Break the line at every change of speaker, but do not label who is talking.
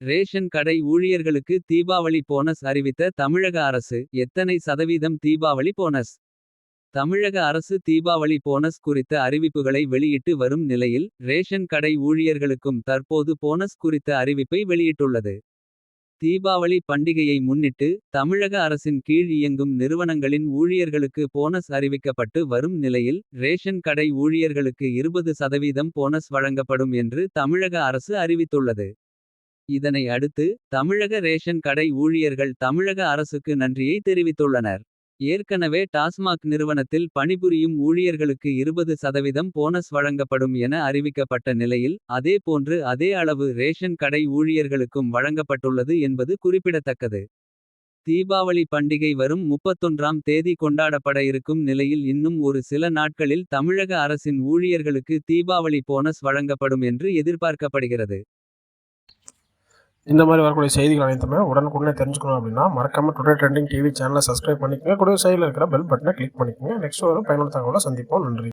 Ration கடை ஊழியர்களுக்கு Deepavali bonus அறிவித்த தமிழக அரசு. எத்தனை சதவீதம் தீபாவளி போனஸ். தமிழக அரசு தீபாவளி போனஸ் குறித்த அறிவிப்புகளை வெளியிட்டு வரும் நிலையில். ரேஷன் கடை ஊழியர்களுக்கும் தற்போது போனஸ் குறித்த அறிவிப்பை வெளியிட்டுள்ளது. தீபாவளி பண்டிகையை முன்னிட்டு தமிழக அரசின் கீழ் இயங்கும் நிறுவனங்களின் ஊழியர்களுக்கு போனஸ் அறிவிக்கப்பட்டு வரும் நிலையில். ரேஷன் கடை ஊழியர்களுக்கு 20 சதவீதம் போனஸ் வழங்கப்படும் என்று தமிழக அரசு அறிவித்துள்ளது. இதனை அடுத்து தமிழக ரேஷன் கடை ஊழியர்கள் தமிழக அரசுக்கு நன்றியை தெரிவித்துள்ளனர். ஏற்கனவே டாஸ்மாக் நிறுவனத்தில் பணிபுரியும் ஊழியர்களுக்கு 20 சதவீதம் போனஸ் வழங்கப்படும் என அறிவிக்கப்பட்ட நிலையில். அதே போன்று அதே அளவு ரேஷன் கடை ஊழியர்களுக்கும் வழங்கப்பட்டுள்ளது என்பது குறிப்பிடத்தக்கது. தீபாவளி பண்டிகை வரும் 31ஆம் தேதி கொண்டாடப்பட இருக்கும் நிலையில் இன்னும் ஒரு சில நாட்களில் தமிழக அரசின் ஊழியர்களுக்கு தீபாவளி போனஸ் வழங்கப்படும் என்று எதிர்பார்க்கப்படுகிறது.
இந்த மாதிரி வரக்கூடிய செய்திகள் அனைத்துமே உடனுக்குடனே தெரிஞ்சுக்கணும் அப்படின்னா மறக்காம டுடே ட்ரெண்டிங் டிவி சேனலை சப்ஸ்கிரைப் பண்ணிக்கோங்க. கூட சைடில் இருக்கிற பெல் பட்டனை கிளிக் பண்ணிக்கோங்க. நெக்ஸ்ட் வரும். பயனுள்ள தகவலை சந்திப்போம். நன்றி.